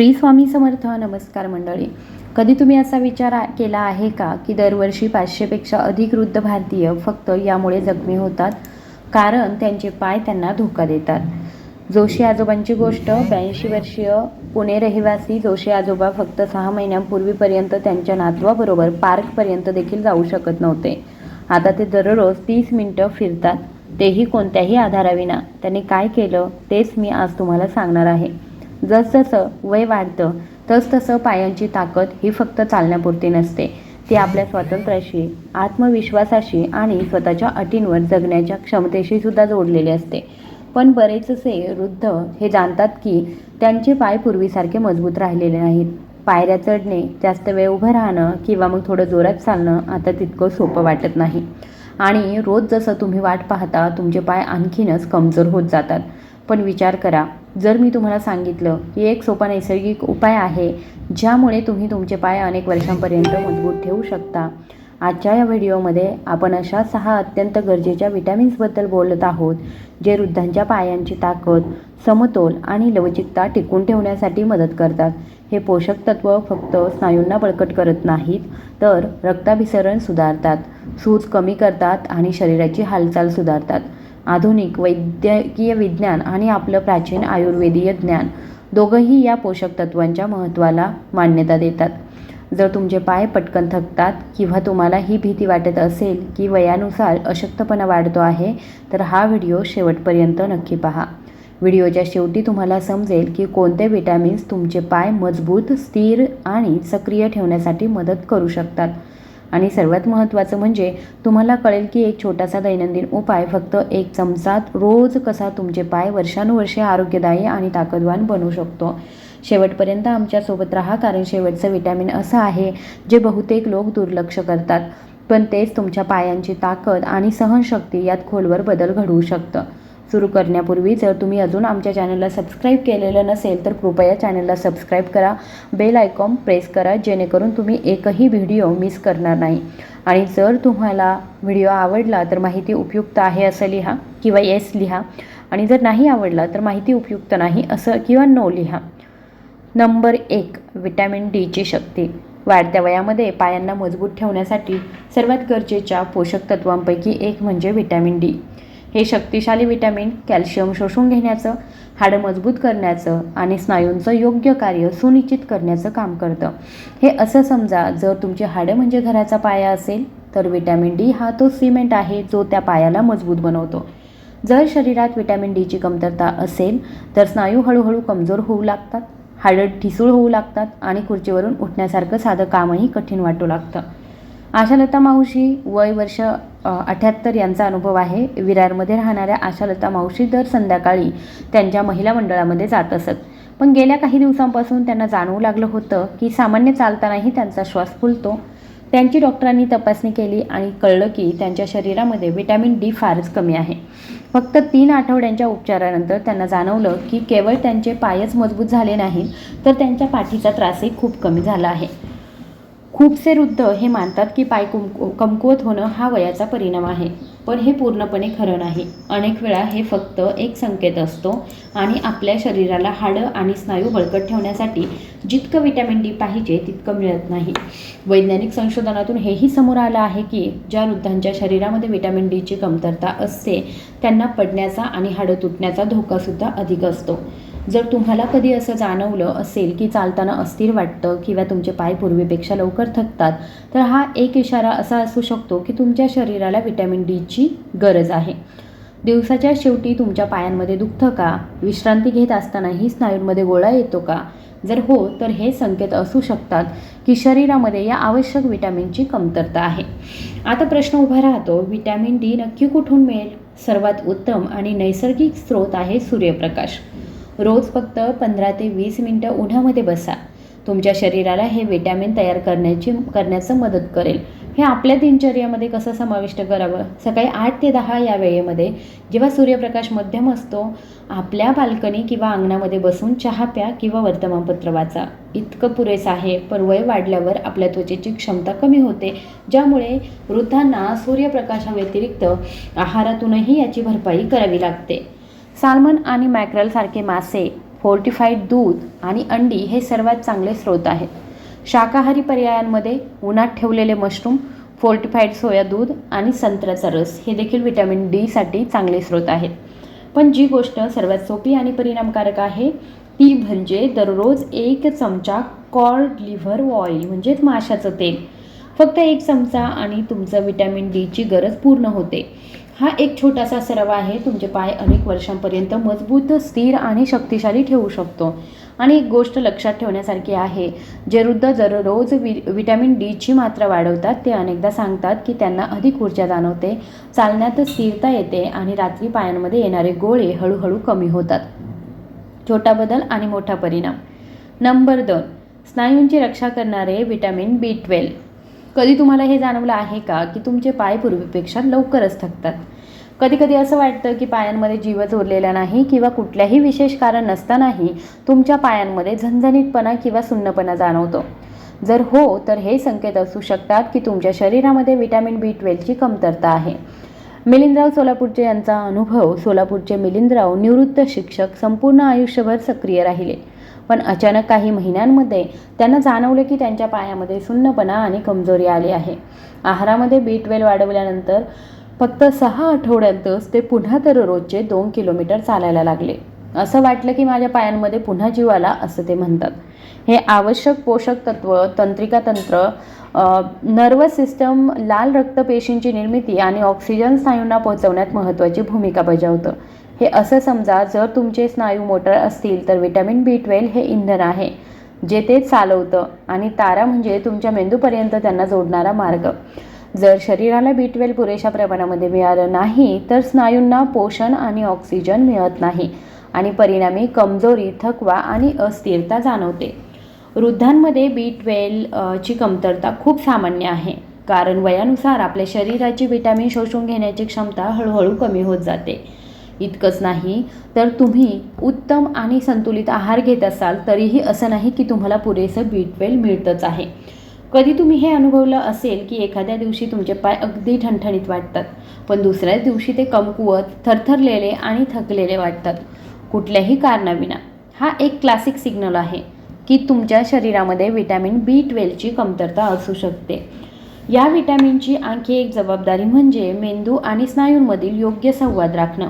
श्री स्वामी समर्थ नमस्कार मंडळी. कधी तुम्ही असा विचार केला आहे का की दरवर्षी पाचशेपेक्षा अधिक वृद्ध भारतीय फक्त यामुळे जखमी होतात? कारण त्यांचे पाय त्यांना धोका देतात. जोशी आजोबांची गोष्ट ब्याऐंशी वर्षीय पुणे रहिवासी जोशी आजोबा फक्त सहा महिन्यांपूर्वीपर्यंत त्यांच्या नातवाबरोबर पार्कपर्यंत देखील जाऊ शकत नव्हते. आता ते दररोज तीस मिनटं फिरतात. तेही कोणत्याही आधाराविना. त्यांनी काय केलं? तेच मी आज तुम्हाला सांगणार आहे. जसजसं वय वाढतं तसतसं पायांची ताकद ही फक्त चालण्यापुरती नसते. ती आपल्या स्वातंत्र्याशी आत्मविश्वासाशी आणि स्वतःच्या अटींवर जगण्याच्या क्षमतेशी सुद्धा जोडलेली असते. पण बरेचसे वृद्ध हे जाणतात की त्यांचे पाय पूर्वीसारखे मजबूत राहिलेले नाहीत. पायऱ्या चढणे जास्त वेळ उभं राहणं किंवा मग थोडं जोरात चालणं आता तितकं सोपं वाटत नाही. आणि रोज जसं तुम्ही वाट पाहता तुमचे पाय आणखीनच कमजोर होत जातात. पण विचार करा जर मी तुम्हाला सांगितलं की एक सोपा नैसर्गिक उपाय आहे ज्यामुळे तुम्ही तुमचे पाय अनेक वर्षांपर्यंत मजबूत ठेवू शकता. आजच्या या व्हिडिओमध्ये आपण अशा सहा अत्यंत गरजेच्या विटॅमिन्सबद्दल बोलत आहोत जे वृद्धांच्या पायांची ताकद समतोल आणि लवचिकता टिकून ठेवण्यासाठी मदत करतात. हे पोषक तत्व फक्त स्नायूंना बळकट करत नाहीत तर रक्ताभिसरण सुधारतात सूज कमी करतात आणि शरीराची हालचाल सुधारतात. आधुनिक वैद्यकीय विज्ञान आणि आपलं प्राचीन आयुर्वेदीय ज्ञान दोघंही या पोषक तत्वांच्या महत्त्वाला मान्यता देतात. जर तुमचे पाय पटकन थकतात किंवा तुम्हाला ही भीती वाटत असेल की वयानुसार अशक्तपणा वाढतो आहे तर हा व्हिडिओ शेवटपर्यंत नक्की पहा. व्हिडिओच्या शेवटी तुम्हाला समजेल की कोणते विटॅमिन्स तुमचे पाय मजबूत स्थिर आणि सक्रिय ठेवण्यासाठी मदत करू शकतात. आणि सर्वात महत्त्वाचं म्हणजे तुम्हाला कळेल की एक छोटासा दैनंदिन उपाय फक्त एक चमचात रोज कसा तुमचे पाय वर्षानुवर्षे आरोग्यदायी आणि ताकदवान बनवू शकतो. शेवटपर्यंत आमच्यासोबत राहा कारण शेवटचं विटॅमिन असं आहे जे बहुतेक लोक दुर्लक्ष करतात. पण तेच तुमच्या पायांची ताकद आणि सहनशक्ती यात खोलवर बदल घडवू शकतं. सुरू करण्यापूर्वी जर तुम्ही अजून आमच्या चॅनलला सबस्क्राईब केलेलं नसेल तर कृपया चॅनलला सबस्क्राईब करा. बेल आयकॉन प्रेस करा जेणेकरून तुम्ही एकही व्हिडिओ मिस करणार नाही. आणि जर तुम्हाला व्हिडिओ आवडला तर माहिती उपयुक्त आहे असं लिहा किंवा येस लिहा. आणि जर नाही आवडला तर माहिती उपयुक्त नाही असं किंवा नो लिहा. नंबर एक विटॅमिन डीची शक्ती. वाढत्या वयामध्ये पायांना मजबूत ठेवण्यासाठी सर्वात गरजेच्या पोषक तत्वांपैकी एक म्हणजे व्हिटॅमिन डी हे शक्तिशाली विटॅमिन कॅल्शियम शोषून घेण्याचं हाडं मजबूत करण्याचं आणि स्नायूंचं योग्य कार्य सुनिश्चित करण्याचं काम करतं. हे असं समजा जर तुमची हाडं म्हणजे घराचा पाया असेल तर विटॅमिन डी हा तो सिमेंट आहे जो त्या पायाला मजबूत बनवतो. जर शरीरात विटॅमिन डीची कमतरता असेल तर स्नायू हळूहळू कमजोर होऊ लागतात हाडं ठिसूळ होऊ लागतात आणि खुर्चीवरून उठण्यासारखं साधं कामही कठीण वाटू लागतं. आशालता मावशी वय वर्ष अठ्याहत्तर यांचा अनुभव आहे. विरारमध्ये राहणाऱ्या आशालता मावशी दर संध्याकाळी त्यांच्या महिला मंडळामध्ये जात असत. पण गेल्या काही दिवसांपासून त्यांना जाणवू लागलं होतं की सामान्य चालतानाही त्यांचा श्वास फुलतो. त्यांची डॉक्टरांनी तपासणी केली आणि कळलं की त्यांच्या शरीरामध्ये विटॅमिन डी फारच कमी आहे. फक्त तीन आठवड्यांच्या उपचारानंतर त्यांना जाणवलं की केवळ त्यांचे पायच मजबूत झाले नाहीत तर त्यांच्या पाठीचा त्रासही खूप कमी झाला आहे. खूपसे वृद्ध हे मानतात की पाय कुम कमकुवत होणं हा वयाचा परिणाम आहे. पण हे पूर्णपणे खरं नाही. अनेक वेळा हे फक्त एक संकेत असतो आणि आपल्या शरीराला हाडं आणि स्नायू बळकट ठेवण्यासाठी जितकं विटॅमिन डी पाहिजे तितकं मिळत नाही. वैज्ञानिक संशोधनातून हेही समोर आलं आहे की ज्या वृद्धांच्या शरीरामध्ये विटॅमिन डीची कमतरता असते त्यांना पडण्याचा आणि हाडं तुटण्याचा धोकासुद्धा अधिक असतो. जर तुम्हाला कधी असं जाणवलं असेल की चालताना अस्थिर वाटतं किंवा तुमचे पाय पूर्वीपेक्षा लवकर थकतात तर हा एक इशारा असा असू शकतो की तुमच्या शरीराला विटॅमिन डीची गरज आहे. दिवसाच्या शेवटी तुमच्या पायांमध्ये दुखतं का? विश्रांती घेत असतानाही स्नायूंमध्ये गोळा येतो का? जर हो तर हे संकेत असू शकतात की शरीरामध्ये या आवश्यक विटॅमिनची कमतरता आहे. आता प्रश्न उभा राहतो विटॅमिन डी नक्की कुठून मिळेल? सर्वात उत्तम आणि नैसर्गिक स्रोत आहे सूर्यप्रकाश. रोज फक्त पंधरा ते वीस मिनटं उन्हामध्ये बसा. तुमच्या शरीराला हे विटॅमिन तयार करण्याची करण्याचं मदत करेल. हे आपल्या दिनचर्यामध्ये कसं समाविष्ट करावं? सकाळी आठ ते दहा या वेळेमध्ये जेव्हा सूर्यप्रकाश मध्यम असतो आपल्या बाल्कनी किंवा अंगणामध्ये बसून चहा प्या किंवा वर्तमानपत्र वाचा. इतकं पुरेसं आहे पण वय वाढल्यावर आपल्या त्वचेची क्षमता कमी होते ज्यामुळे वृद्धांना सूर्यप्रकाशाव्यतिरिक्त आहारातूनही याची भरपाई करावी लागते. साल्मन आणि मॅक्रलसारखे मासे फोर्टिफाईड दूध आणि अंडी हे सर्वात चांगले स्रोत आहेत. शाकाहारी पर्यायांमध्ये उन्हात ठेवलेले मशरूम फोर्टिफाईड सोया दूध आणि संत्र्याचा रस हे देखील विटॅमिन डीसाठी चांगले स्रोत आहेत. पण जी गोष्ट सर्वात सोपी आणि परिणामकारक आहे ती म्हणजे दररोज एक चमचा कॉर्ड लिव्हर ऑइल म्हणजेच माशाचं तेल. फक्त एक चमचा आणि तुमचं विटॅमिन डीची गरज पूर्ण होते. हा एक छोटासा सराव आहे. तुमचे पाय अनेक वर्षांपर्यंत मजबूत स्थिर आणि शक्तिशाली ठेवू शकतो. आणि एक गोष्ट लक्षात ठेवण्यासारखी आहे. जे वृद्ध दररोज वि विटॅमिन डीची मात्रा वाढवतात ते अनेकदा सांगतात की त्यांना अधिक ऊर्जा जाणवते चालण्यात स्थिरता येते आणि रात्री पायांमध्ये येणारे गोळे हळूहळू कमी होतात. छोटा बदल आणि मोठा परिणाम. नंबर दोन. स्नायूंची रक्षा करणारे विटॅमिन बी ट्वेल्व. कधी तुम्हाला हे जाणवलं आहे का की तुमचे पाय पूर्वीपेक्षा लवकरच थकतात? कधी कधी असं वाटतं की पायांमध्ये जीवच उरलेला नाही किंवा कुठल्याही विशेष कारण नसतानाही तुमच्या पायांमध्ये झणझणीतपणा किंवा सुन्नपणा जाणवतो. जर हो तर हे संकेत असू शकतात की तुमच्या शरीरामध्ये विटॅमिन बी ट्वेल्वची कमतरता आहे. मिलिंदराव सोलापूरचे यांचा अनुभव सोलापूरचे मिलिंदराव निवृत्त शिक्षक संपूर्ण आयुष्यभर सक्रिय राहिले. पण अचानक काही महिन्यांमध्ये त्यांना जाणवलं की त्यांच्या पायामध्ये सुन्नपणा आणि कमजोरी आली आहे. आहारामध्ये बी ट्वेल्व वाढवल्यानंतर फक्त सहा आठवड्यांतच ते पुन्हा तर रोजचे दोन किलोमीटर चालायला लागले. असं वाटलं की माझ्या पायांमध्ये पुन्हा जीव आला असं ते म्हणतात. हे आवश्यक पोषक तत्व तंत्रिका तंत्र नर्वस सिस्टम लाल रक्तपेशींची निर्मिती आणि ऑक्सिजन स्नायूंना पोहोचवण्यात महत्त्वाची भूमिका बजावतं. हे असं समजा जर तुमचे स्नायू मोटर असतील तर विटॅमिन बी ट्वेल्व हे इंधन आहे जे ते चालवतं आणि तारा म्हणजे तुमच्या मेंदूपर्यंत त्यांना जोडणारा मार्ग. जर शरीराला बी ट्वेल्व पुरेशा प्रमाणामध्ये मिळालं नाही तर स्नायूंना पोषण आणि ऑक्सिजन मिळत नाही आणि परिणामी कमजोरी थकवा आणि अस्थिरता जाणवते. वृद्धांमध्ये बी ट्वेल्व ची कमतरता खूप सामान्य आहे कारण वयानुसार आपल्या शरीराची विटॅमिन शोषून घेण्याची क्षमता हळूहळू कमी होत जाते. इतकंच नाही. तर तुम्ही उत्तम आणि संतुलित आहार घेत असाल तरीही असं नाही की तुम्हाला पुरेसं बीटवेल मिळतंच आहे. कधी तुम्ही हे अनुभवलं असेल की एखाद्या दिवशी तुमचे पाय अगदी ठणठणीत वाटतात पण दुसऱ्याच दिवशी ते कमकुवत थरथरलेले आणि थकलेले वाटतात कुठल्याही कारणाविना. हा एक क्लासिक सिग्नल आहे की तुमच्या शरीरामध्ये विटॅमिन बी ट्वेल्वची कमतरता असू शकते. या विटॅमिनची आणखी एक जबाबदारी म्हणजे मेंदू आणि स्नायूंमधील योग्य संवाद राखणं.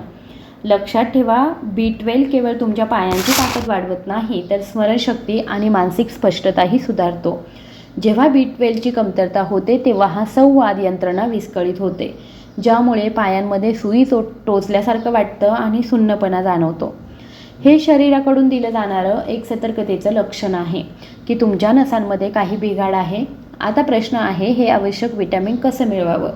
लक्षात ठेवा बी ट्वेल्व केवळ तुमच्या पायांची ताकद वाढवत नाही तर स्मरणशक्ती आणि मानसिक स्पष्टताही सुधारतो. जेव्हा बी ट्वेल्वची कमतरता होते तेव्हा हा संवाद यंत्रणा विस्कळीत होते ज्यामुळे पायांमध्ये सुई चो टोचल्यासारखं वाटतं आणि सुन्नपणा जाणवतो. हे शरीराकडून दिलं जाणारं एक सतर्कतेचं लक्षण आहे की तुमच्या नसांमध्ये काही बिघाड आहे. आता प्रश्न आहे हे आवश्यक विटॅमिन कसं मिळवावं?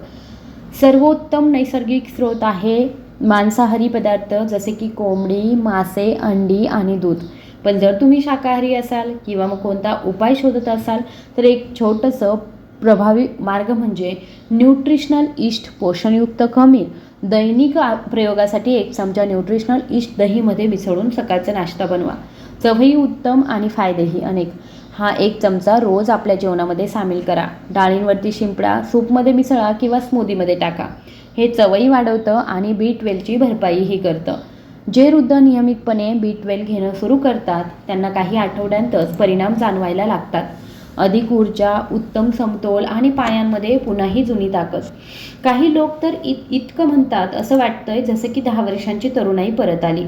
सर्वोत्तम नैसर्गिक स्रोत आहे मांसाहारी पदार्थ जसे की कोंबडी मासे अंडी आणि दूध. पण जर तुम्ही शाकाहारी असाल किंवा मग कोणता उपाय शोधत असाल तर एक छोटंसं प्रभावी मार्ग म्हणजे न्यूट्रिशनल इष्ट पोषणयुक्त खमीर. दैनिक प्रयोगासाठी एक चमचा न्यूट्रिशनल इष्ट दहीमध्ये मिसळून सकाळचा नाश्ता बनवा. चवही उत्तम आणि फायदेही अनेक. हा एक चमचा रोज आपल्या जेवणामध्ये सामील करा. डाळींवरती शिंपडा सूपमध्ये मिसळा किंवा स्मूदीमध्ये टाका. हे चवई वाढवतं आणि बी ट्वेल्वची भरपाईही करतं. जे वृद्ध नियमितपणे बी ट्वेल्व घेणं सुरू करतात त्यांना काही आठवड्यांतच परिणाम जाणवायला लागतात. अधिक ऊर्जा उत्तम समतोल आणि पायांमध्ये पुन्हाही जुनी ताकद. काही लोक तर इत इतकं म्हणतात असं वाटतंय जसं की दहा वर्षांची तरुणाई परत आली.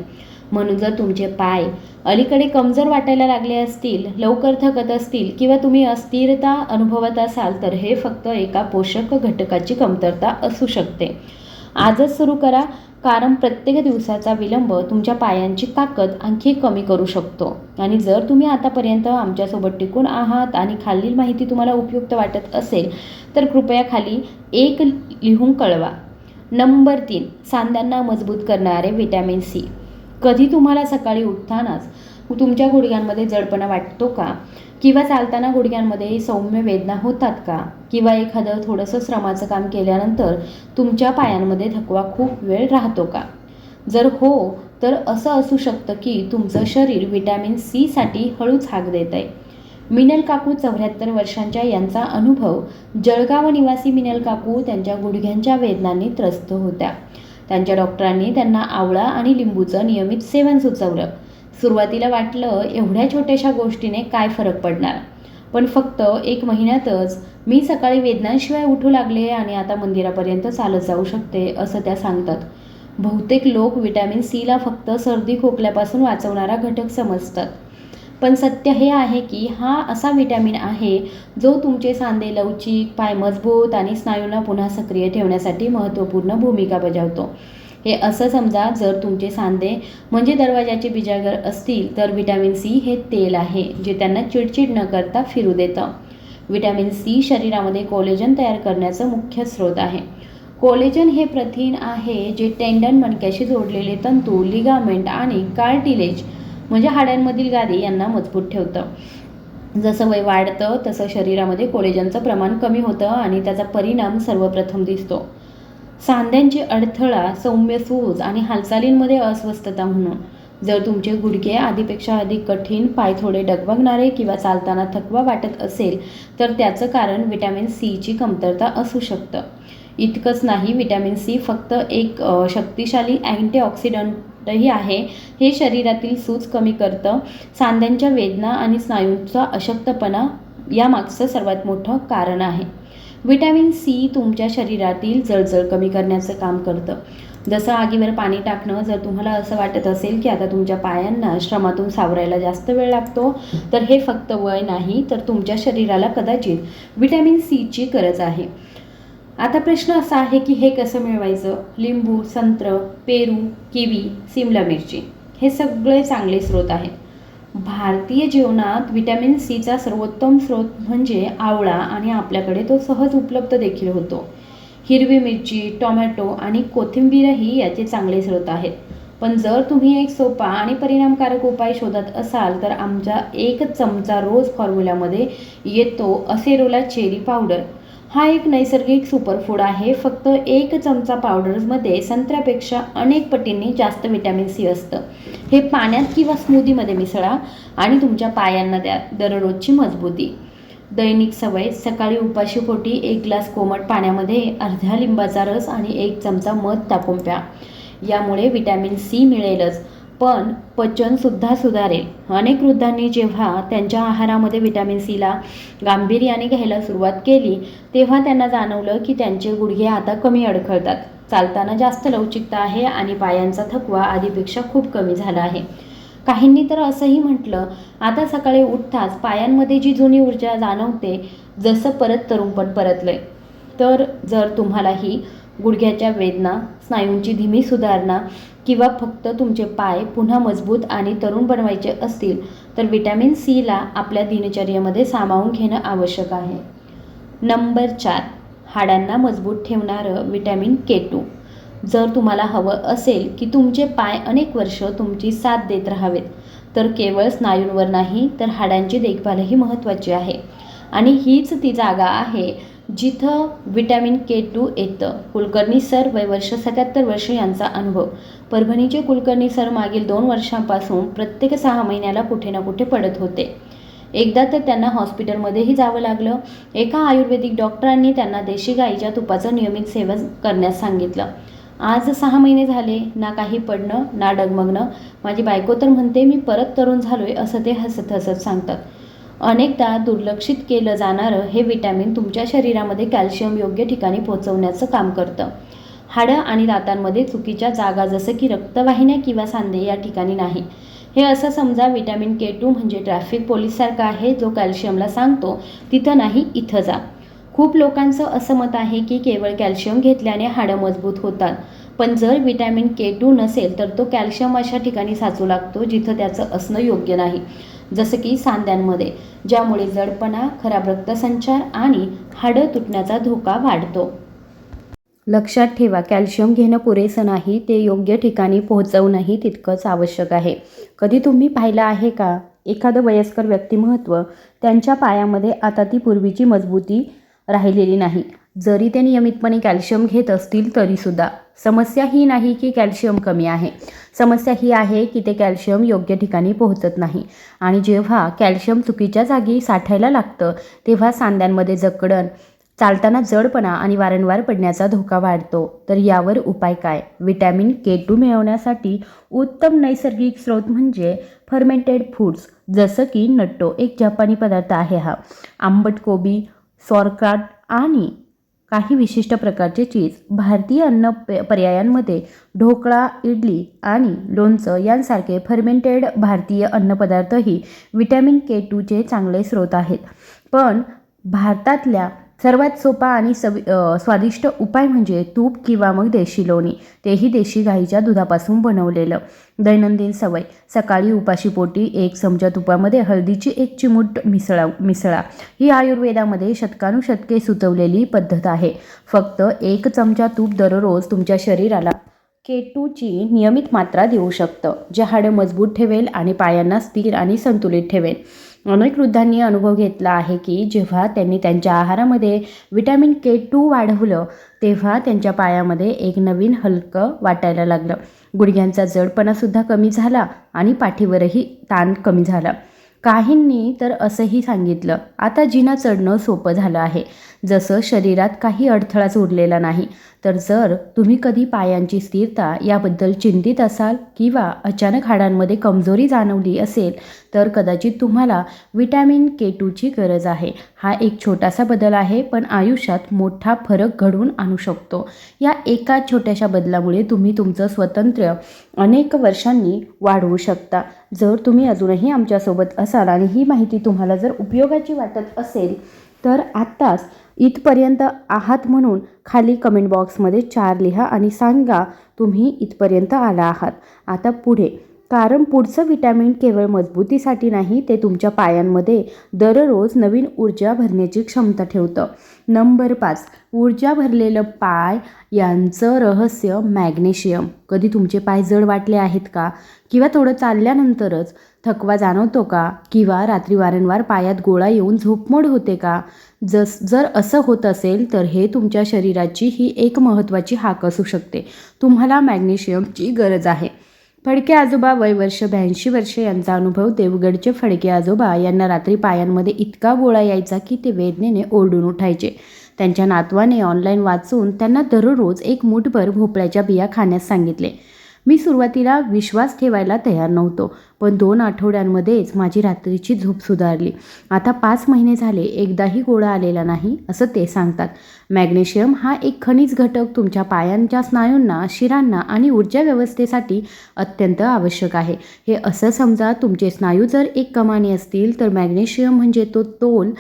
म्हणून जर तुमचे पाय अलीकडे कमजोर वाटायला लागले असतील लवकर थकत असतील किंवा तुम्ही अस्थिरता अनुभवत असाल तर हे फक्त एका पोषक घटकाची कमतरता असू शकते. आजच सुरू करा कारण प्रत्येक दिवसाचा विलंब तुमच्या पायांची ताकद आणखी कमी करू शकतो. आणि जर तुम्ही आतापर्यंत आमच्यासोबत टिकून आहात आणि खालील माहिती तुम्हाला उपयुक्त वाटत असेल तर कृपया खाली एक लिहून कळवा. नंबर तीन सांध्यांना मजबूत करणारे व्हिटॅमिन सी. कधी तुम्हाला सकाळी उठतानाच तुमच्या गुडघ्यांमध्ये जडपणा वाटतो का? किंवा चालताना गुडघ्यांमध्ये सौम्य वेदना होतात का? किंवा एखादं थोडंसं श्रमाचं काम केल्यानंतर तुमच्या पायांमध्ये थकवा खूप वेळ राहतो का? जर हो तर असं असू शकतं की तुमचं शरीर विटॅमिन सीसाठी हळूच हाक देत आहे मिनल काकू चौऱ्याहत्तर वर्षांच्या यांचा अनुभव जळगाव निवासी मिनल काकू त्यांच्या गुडघ्यांच्या वेदनांनी त्रस्त होत्या. त्यांच्या डॉक्टरांनी त्यांना आवळा आणि लिंबूचं नियमित सेवन सुचवलं. सुरुवातीला वाटलं एवढ्या छोट्याशा गोष्टीने काय फरक पडणार? पण फक्त एक महिन्यातच मी सकाळी वेदनांशिवाय उठू लागले आणि आता मंदिरापर्यंत चालत जाऊ शकते असं त्या सांगतात. बहुतेक लोक विटॅमिन सीला फक्त सर्दी खोकल्यापासून वाचवणारा घटक समजतात. पण सत्य हे आहे की हा असा विटॅमिन आहे जो तुमचे सांधे लवचिक पाय मजबूत आणि स्नायूंना पुन्हा सक्रिय ठेवण्यासाठी महत्त्वपूर्ण भूमिका बजावतो. हे असं समजा जर तुमचे सांधे म्हणजे दरवाजाचे बिजागर असतील तर विटॅमिन सी हे तेल आहे जे त्यांना चिडचिड न करता फिरू देतं. व्हिटॅमिन सी शरीरामध्ये कोलेजन तयार करण्याचं मुख्य स्रोत आहे. कोलेजन हे प्रथिन आहे जे टेंडन मणक्याशी जोडलेले तंतू लिगामेंट आणि कार्टिलेज म्हणजे हाडांमधील गादी यांना मजबूत ठेवतं. जसं वय वाढतं तसं शरीरामध्ये कोलेजनचं प्रमाण कमी होतं आणि त्याचा परिणाम सर्वप्रथम दिसतो. सांध्यांची अडथळा सौम्य सूज आणि हालचालींमध्ये अस्वस्थता म्हणून. जर तुमचे गुडघे आधीपेक्षा अधिक कठीण पाय थोडे डगमगणारे किंवा चालताना थकवा वाटत असेल तर त्याचं कारण विटॅमिन सीची कमतरता असू शकतं. इतकंच नाही विटॅमिन सी फक्त एक शक्तिशाली अँटीऑक्सिडंट ही आहे. हे शरीरातील सूज कमी करतं. सांध्यांच्या वेदना आणि स्नायूंचा अशक्तपणा यामागचं सर्वात मोठं कारण आहे. विटॅमिन सी तुमच्या शरीरातील जळजळ कमी करण्याचं काम करतं. जसं आगीवर पाणी टाकणं जर तुम्हाला असं वाटत असेल की आता तुमच्या पायांना श्रमातून सावरायला जास्त वेळ लागतो तर हे फक्त वय नाही तर तुमच्या शरीराला कदाचित विटॅमिन सीची गरज आहे. आता प्रश्न असा आहे की हे कसं मिळवायचं? लिंबू संत्र पेरू किवी सिमला मिरची हे सगळे चांगले स्रोत आहेत. भारतीय जेवणात विटॅमिन सीचा सर्वोत्तम स्रोत म्हणजे आवळा आणि आपल्याकडे तो सहज उपलब्ध देखील होतो. हिरवी मिरची टोमॅटो आणि कोथिंबीरही याचे चांगले स्रोत आहेत. पण जर तुम्ही एक सोपा आणि परिणामकारक उपाय शोधत असाल तर आमच्या एक चमचा रोज फॉर्म्युल्यामध्ये येतो असेरोला चेरी पावडर. हा एक नैसर्गिक सुपरफूड आहे. फक्त एक चमचा पावडर्समध्ये संत्र्यापेक्षा अनेक पटींनी जास्त विटॅमिन सी असतं. हे पाण्यात किंवा स्मूदीमध्ये मिसळा आणि तुमच्या पायांना द्या. दररोजची मजबूती. दैनिक सवय सकाळी उपाशीपोटी एक ग्लास कोमट पाण्यामध्ये अर्ध्या लिंबाचा रस आणि एक चमचा मध टाकून प्या. यामुळे विटॅमिन सी मिळेलच. पण पचनसुद्धा सुधारेल. अनेक वृद्धांनी जेव्हा त्यांच्या आहारामध्ये विटॅमिन सीला गांभीर्याने घ्यायला सुरुवात केली तेव्हा त्यांना जाणवलं की त्यांचे गुडघे आता कमी अडखळतात. चालताना जास्त लवचिकता आहे आणि पायांचा थकवा आधीपेक्षा खूप कमी झाला आहे. काहींनी तर असंही म्हटलं आता सकाळी उठताच पायांमध्ये जी जुनी ऊर्जा जाणवते जसं परत तरुणपण परतलंय. तर जर तुम्हालाही गुडघ्याच्या वेदना स्नायूंची धीमी सुधारणा किंवा फक्त तुमचे पाय पुन्हा मजबूत आणि तरुण बनवायचे असतील तर विटॅमिन सीला आपल्या दिनचर्येमध्ये सामावून घेणं आवश्यक आहे. नंबर चार हाडांना मजबूत ठेवणारं विटॅमिन के टू. जर तुम्हाला हवं असेल की तुमचे पाय अनेक वर्ष तुमची साथ देत राहावेत तर केवळ स्नायूंवर नाही तर हाडांची देखभालही महत्त्वाची आहे. आणि हीच ती जागा आहे जिथं विटॅमिन के टू येतं. कुलकर्णी सर वय वर्ष सत्याहत्तर वर्ष यांचा अनुभव. परभणीचे कुलकर्णी सर मागील दोन वर्षांपासून प्रत्येक सहा महिन्याला कुठे ना कुठे पडत होते. एकदा तर त्यांना हॉस्पिटलमध्येही जावं लागलं. एका आयुर्वेदिक डॉक्टरांनी त्यांना देशी गाईच्या तुपाचं नियमित सेवन करण्यास सांगितलं. आज सहा महिने झाले ना काही पडणं ना डगमगणं. माझी बायको तर म्हणते मी परत तरुण झालोय असं ते हसत हसत सांगतात. अनेकदा दुर्लक्षित केलं जाणारं हे विटॅमिन तुमच्या शरीरामध्ये कॅल्शियम योग्य ठिकाणी पोहोचवण्याचं काम करतं. हाडं आणि दातांमध्ये चुकीच्या जागा जसं की रक्तवाहिन्या किंवा सांधे या ठिकाणी नाही. हे असं समजा विटॅमिन के टू म्हणजे ट्रॅफिक पोलीससारखा आहे जो कॅल्शियमला सांगतो तिथं नाही इथं जा. खूप लोकांचं असं मत आहे की केवळ कॅल्शियम घेतल्याने हाडं मजबूत होतात. पण जर विटॅमिन के टू नसेल तर तो कॅल्शियम अशा ठिकाणी साचू लागतो जिथं त्याचं असणं योग्य नाही. जसं की सांध्यांमध्ये ज्यामुळे जडपणा खराब रक्तसंचार आणि हाडं तुटण्याचा धोका वाढतो. लक्षात ठेवा कॅल्शियम घेणं पुरेसं नाही ते योग्य ठिकाणी पोहोचवणंही तितकंच आवश्यक आहे. कधी तुम्ही पाहिलं आहे का? एखादं वयस्कर व्यक्तिमत्व त्यांच्या पायामध्ये आता ती पूर्वीची मजबूती राहिलेली नाही. जरी ते नियमितपणे कॅल्शियम घेत असतील तरीसुद्धा. समस्या ही नाही की कॅल्शियम कमी आहे. समस्या ही आहे की ते कॅल्शियम योग्य ठिकाणी पोहोचत नाही. आणि जेव्हा कॅल्शियम चुकीच्या जागी साठायला लागतं तेव्हा सांध्यांमध्ये जकडण चालताना जडपणा आणि वारंवार पडण्याचा धोका वाढतो. तर यावर उपाय काय? विटॅमिन के टू मिळवण्यासाठी उत्तम नैसर्गिक स्रोत म्हणजे फर्मेंटेड फूड्स जसं की नट्टो एक जपानी पदार्थ आहे हा. आंबट कोबी सॉरकाट आणि काही विशिष्ट प्रकारचे चीज भारतीय अन्न प पर्यायांमध्ये ढोकळा इडली आणि लोणचं यांसारखे फर्मेंटेड भारतीय अन्नपदार्थही व्हिटॅमिन के टूचे चांगले स्रोत आहेत. पण भारतातल्या सर्वात सोपा आणि सवि स्वादिष्ट उपाय म्हणजे तूप किंवा मग देशी लोणी. तेही देशी गाईच्या दुधापासून बनवलेलं. दैनंदिन सवय. सकाळी उपाशीपोटी एक चमचा तुपामध्ये हळदीची एक चिमूट मिसळा मिसळा. ही आयुर्वेदामध्ये शतकानुशतके सुचवलेली पद्धत आहे. फक्त एक चमचा तूप दररोज तुमच्या शरीराला केटूची नियमित मात्रा देऊ शकतं जे हाडं मजबूत ठेवेल आणि पायांना स्थिर आणि संतुलित ठेवेल. अनेक वृद्धांनी अनुभव घेतला आहे की जेव्हा त्यांनी त्यांच्या आहारामध्ये विटॅमिन के टू वाढवलं तेव्हा त्यांच्या पायामध्ये एक नवीन हलकं वाटायला लागलं. गुडघ्यांचा जडपणासुद्धा कमी झाला आणि पाठीवरही ताण कमी झाला. काहींनी तर असंही सांगितलं आता जिना चढणं सोपं झालं आहे. जसं शरीरात काही अडथळाच उरलेला नाही तर जर तुम्ही कधी पायांची स्थिरता याबद्दल चिंतित असाल किंवा अचानक हाडांमध्ये कमजोरी जाणवली असेल तर कदाचित तुम्हाला विटॅमिन के टूची गरज आहे. हा एक छोटासा बदल आहे पण आयुष्यात मोठा फरक घडवून आणू शकतो. या एका छोट्याशा बदलामुळे तुम्ही तुमचं स्वतंत्र अनेक वर्षांनी वाढवू शकता. जर तुम्ही अजूनही आमच्यासोबत असाल आणि ही माहिती तुम्हाला जर उपयोगाची वाटत असेल तर आत्ताच इथपर्यंत आहात म्हणून खाली कमेंट बॉक्समध्ये चार लिहा आणि सांगा तुम्ही इथपर्यंत आला आहात. आता पुढे. कारण पुढचं विटॅमिन केवळ मजबूतीसाठी नाही ते तुमच्या पायांमध्ये दररोज नवीन ऊर्जा भरण्याची क्षमता ठेवतं. नंबर पाच. ऊर्जा भरलेलं पाय यांचं रहस्य मॅग्नेशियम. कधी तुमचे पाय जड वाटले आहेत का? किंवा थोडं चालल्यानंतरच थकवा जाणवतो का? किंवा रात्री वारंवार पायात गोळा येऊन झोपमोड होते का? जस जर असं होत असेल तर हे तुमच्या शरीराची ही एक महत्त्वाची हाक असू शकते. तुम्हाला मॅग्नेशियमची गरज आहे. फडके आजोबा वय वर्ष ब्याऐंशी वर्ष यांचा अनुभव देवगडचे फडके आजोबा यांना रात्री पायांमध्ये इतका गोळा यायचा की ते वेदनेने ओरडून उठायचे. त्यांच्या नातवाने ऑनलाईन वाचून त्यांना दररोज एक मूठभर भोपळ्याच्या बिया खाण्यास सांगितले. मी सुरुवातीला विश्वास ठेवायला तयार नव्हतो पण दोन आठवड्यांमध्येच माझी रात्रीची झोप सुधारली. आता पाच महिने झाले एकदाही गोळा आलेला नाही असं ते सांगतात. मॅग्नेशियम हा एक खनिज घटक तुमच्या पायांच्या स्नायूंना शिरांना आणि ऊर्जा व्यवस्थेसाठी अत्यंत आवश्यक आहे. हे असं समजा तुमचे स्नायू जर एक कमानी असतील तर मॅग्नेशियम म्हणजे तो तोल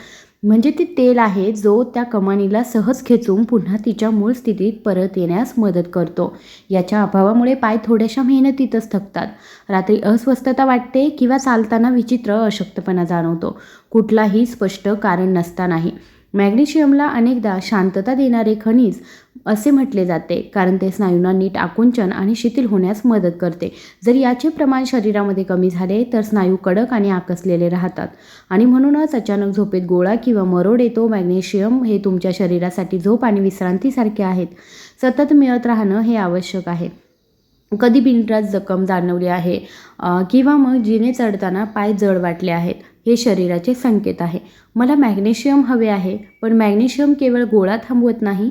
म्हणजे ते तेल आहे जो त्या कमानीला सहज खेचून पुन्हा तिच्या मूळ स्थितीत परत येण्यास मदत करतो. याच्या अभावामुळे पाय थोड्याशा मेहनतीतच थकतात. रात्री अस्वस्थता वाटते किंवा चालताना विचित्र अशक्तपणा जाणवतो. कुठलाही स्पष्ट कारण नसतानाही. मॅग्नेशियमला अनेकदा शांतता देणारे खनिज असे म्हटले जाते कारण ते स्नायूंना नीट आकुंचन आणि शिथिल होण्यास मदत करते. जर याचे प्रमाण शरीरामध्ये कमी झाले तर स्नायू कडक आणि आकसलेले राहतात. आणि म्हणूनच अचानक झोपेत गोळा किंवा मरोड येतो. मॅग्नेशियम हे तुमच्या शरीरासाठी झोप आणि विश्रांतीसारखे आहेत. सतत मिळत राहणं हे आवश्यक आहे. कधी बिनराज जखम जाणवली आहे किंवा मग जिने चढताना पाय जड वाटले आहेत. हे शरीराचे संकेत आहे. मला मॅग्नेशियम हवे आहे पण मॅग्नेशियम केवळ गोळा थांबवत नाही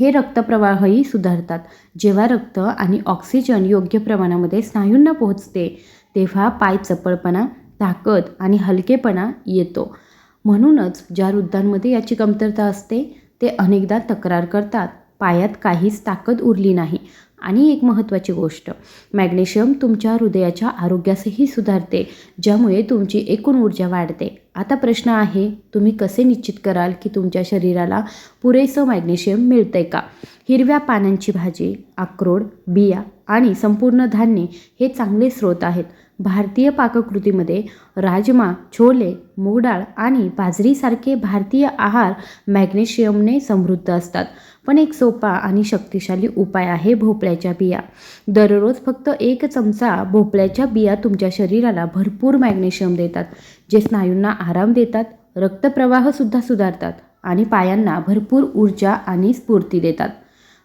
हे रक्तप्रवाहही सुधारतात. जेव्हा रक्त आणि ऑक्सिजन योग्य प्रमाणामध्ये स्नायूंना पोहोचते तेव्हा पाय चपळपणा ताकद आणि हलकेपणा येतो. म्हणूनच ज्या वृद्धांमध्ये याची कमतरता असते ते अनेकदा तक्रार करतात. पायात काहीच ताकद उरली नाही. आणि एक महत्त्वाची गोष्ट मॅग्नेशियम तुमच्या हृदयाच्या आरोग्यासही सुधारते ज्यामुळे तुमची एकूण ऊर्जा वाढते. आता प्रश्न आहे तुम्ही कसे निश्चित कराल की तुमच्या शरीराला पुरेसं मॅग्नेशियम मिळतंय का? हिरव्या पानांची भाजी अक्रोड बिया आणि संपूर्ण धान्ये हे चांगले स्रोत आहेत. भारतीय पाककृतीमध्ये राजमा छोले मूग डाळ आणि बाजरीसारखे भारतीय आहार मॅग्नेशियमने समृद्ध असतात. पण एक सोपा आणि शक्तिशाली उपाय आहे भोपळ्याच्या बिया. दररोज फक्त एक चमचा भोपळ्याच्या बिया तुमच्या शरीराला भरपूर मॅग्नेशियम देतात जे स्नायूंना आराम देतात रक्तप्रवाहसुद्धा सुधारतात आणि पायांना भरपूर ऊर्जा आणि स्फूर्ती देतात.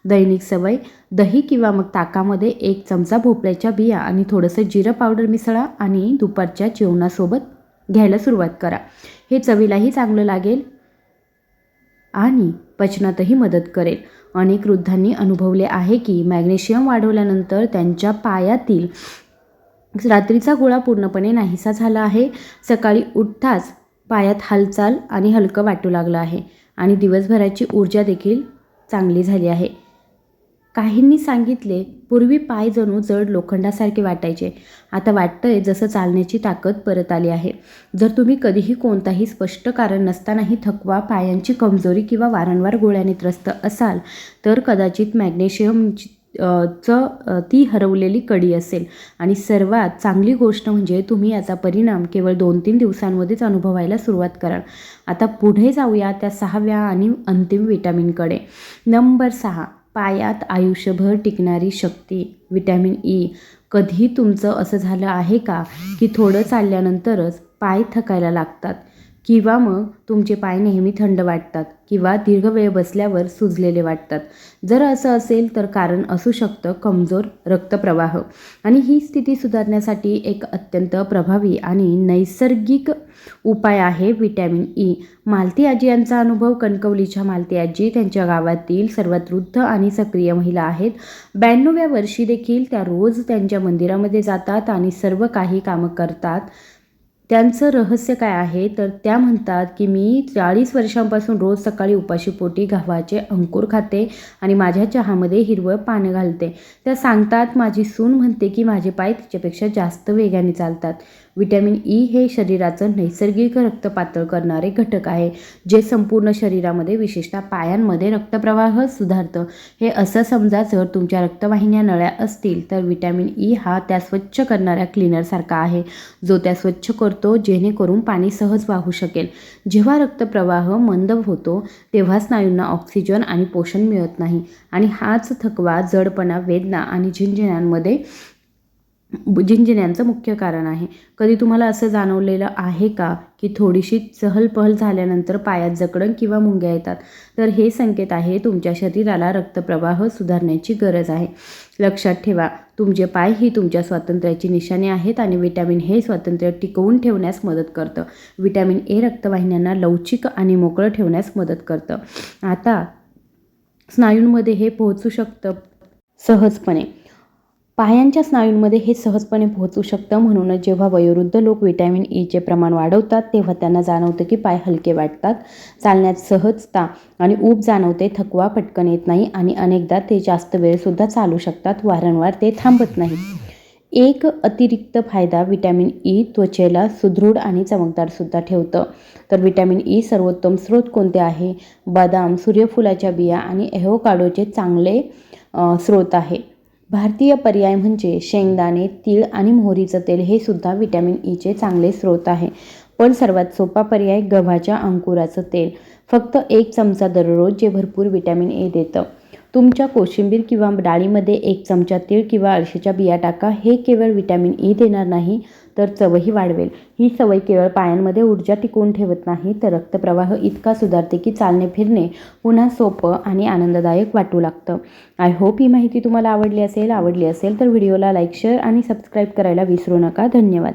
दैनिक सवय दही किंवा मग ताकामध्ये एक चमचा भोपळ्याच्या बिया आणि थोडंसं जिरं पावडर मिसळा आणि दुपारच्या जेवणासोबत घ्यायला सुरुवात करा. हे चवीलाही चांगलं लागेल आणि पचनातही मदत करेल. अनेक वृद्धांनी अनुभवले आहे की मॅग्नेशियम वाढवल्यानंतर त्यांच्या पायातील रात्रीचा गोळा पूर्णपणे नाहीसा झाला आहे. सकाळी उठताच पायात हालचाल आणि हलकं वाटू लागलं आहे आणि दिवसभराची ऊर्जा देखील चांगली झाली आहे. काहींनी सांगितले पूर्वी पाय जणू जड लोखंडासारखे वाटायचे. आता वाटतंय जसं चालण्याची ताकद परत आली आहे. जर तुम्ही कधीही कोणताही स्पष्ट कारण नसतानाही थकवा पायांची कमजोरी किंवा वारंवार गोळ्याने त्रस्त असाल तर कदाचित मॅग्नेशियमची च ती हरवलेली कडी असेल. आणि सर्वात चांगली गोष्ट म्हणजे तुम्ही याचा परिणाम केवळ दोन तीन दिवसांमध्येच अनुभवायला सुरुवात कराल. आता पुढे जाऊया त्या सहाव्या आणि अंतिम विटॅमिनकडे नंबर सहा. पायात आयुष्यभर टिकणारी शक्ती विटॅमिन ई. कधी तुमचं असं झालं आहे का की थोडं चालल्यानंतरच पाय थकायला लागतात? किंवा मग तुमचे पाय नेहमी थंड वाटतात किंवा दीर्घ वेळ बसल्यावर सुजलेले वाटतात. जर असं असेल तर कारण असू शकतं कमजोर रक्तप्रवाह. आणि ही स्थिती सुधारण्यासाठी एक अत्यंत प्रभावी आणि नैसर्गिक उपाय आहे विटॅमिन ई. मालती आजी यांचा अनुभव कणकवलीच्या मालती आजी त्यांच्या गावातील सर्वात वृद्ध आणि सक्रिय महिला आहेत. ब्याण्णव्या वर्षी देखील त्या रोज त्यांच्या मंदिरामध्ये जातात आणि सर्व काही कामं करतात. त्यांचं रहस्य काय आहे? तर त्या म्हणतात की मी चाळीस वर्षांपासून रोज सकाळी उपाशीपोटी गव्हाचे अंकुर खाते आणि माझ्या चहामध्ये हिरवं पानं घालते. त्या सांगतात माझी सून म्हणते की माझे पाय तिच्यापेक्षा जास्त वेगाने चालतात. विटॅमिन ई e हे शरीराचं नैसर्गिक रक्त पातळ करणारे घटक आहे जे संपूर्ण शरीरामध्ये विशेषतः पायांमध्ये रक्तप्रवाह सुधारतं. हे असं समजा जर तुमच्या रक्तवाहिन्या नळ्या असतील तर विटॅमिन ई e हा त्या स्वच्छ करणाऱ्या क्लीनरसारखा आहे. जो त्या स्वच्छ करतो जेणेकरून पाणी सहज वाहू शकेल. जेव्हा रक्तप्रवाह मंद होतो तेव्हा स्नायूंना ऑक्सिजन आणि पोषण मिळत नाही. आणि हाच थकवा जडपणा वेदना आणि झिंझिण्यांमध्ये झिंझिण्यांचं मुख्य कारण आहे. कधी तुम्हाला असं जाणवलेलं आहे का की थोडीशी चहलपहल झाल्यानंतर पायात जकडण किंवा मुंग्या येतात? तर हे संकेत आहे तुमच्या शरीराला रक्तप्रवाह सुधारण्याची गरज आहे. लक्षात ठेवा तुमचे पाय ही तुमच्या स्वातंत्र्याची निशाणे आहेत आणि विटॅमिन हे स्वातंत्र्य टिकवून ठेवण्यास मदत करतं. विटॅमिन ए रक्तवाहिन्यांना लवचिक आणि मोकळं ठेवण्यास मदत करतं. आता स्नायूंमध्ये हे पोहोचू शकतं सहजपणे. पायांच्या स्नायूंमध्ये हे सहजपणे पोहोचू शकतं. म्हणूनच जेव्हा वयोवृद्ध लोक विटॅमिन ईचे e प्रमाण वाढवतात तेव्हा त्यांना जाणवतं की पाय हलके वाटतात. चालण्यात सहजता आणि ऊब जाणवते थकवा पटकन येत नाही आणि अनेकदा ते जास्त वेळसुद्धा चालू शकतात वारंवार ते थांबत नाही. एक अतिरिक्त फायदा विटॅमिन ई e त्वचेला सुदृढ आणि चमकदारसुद्धा ठेवतं. तर विटॅमिन ई e सर्वोत्तम स्रोत कोणते आहे? बदाम सूर्यफुलाच्या बिया आणि एहोकाडोचे चांगले स्रोत आहे. भारतीय पर्याय म्हणजे शेंगदाणे तीळ आणि मोहरीचं तेल हे सुद्धा व्हिटॅमिन e ईचे चांगले स्रोत आहे. पण सर्वात सोपा पर्याय गव्हाच्या अंकुराचं तेल. फक्त एक चमचा दररोज जे भरपूर व्हिटॅमिन ए देतं. तुमच्या कोशिंबीर किंवा डाळीमध्ये एक चमचा तीळ किंवा अळशीच्या बिया टाका. हे केवळ व्हिटॅमिन ई देणार नाही तर चवही वाढवेल. ही सवय केवळ पायांमध्ये ऊर्जा टिकवून ठेवत नाही तर रक्तप्रवाह इतका सुधारते की चालणे फिरणे पुन्हा सोपं आणि आनंददायक वाटू लागतं. आय होप ही माहिती तुम्हाला आवडली असेल. आवडली असेल तर व्हिडिओला लाईक शेअर आणि सबस्क्राईब करायला विसरू नका. धन्यवाद.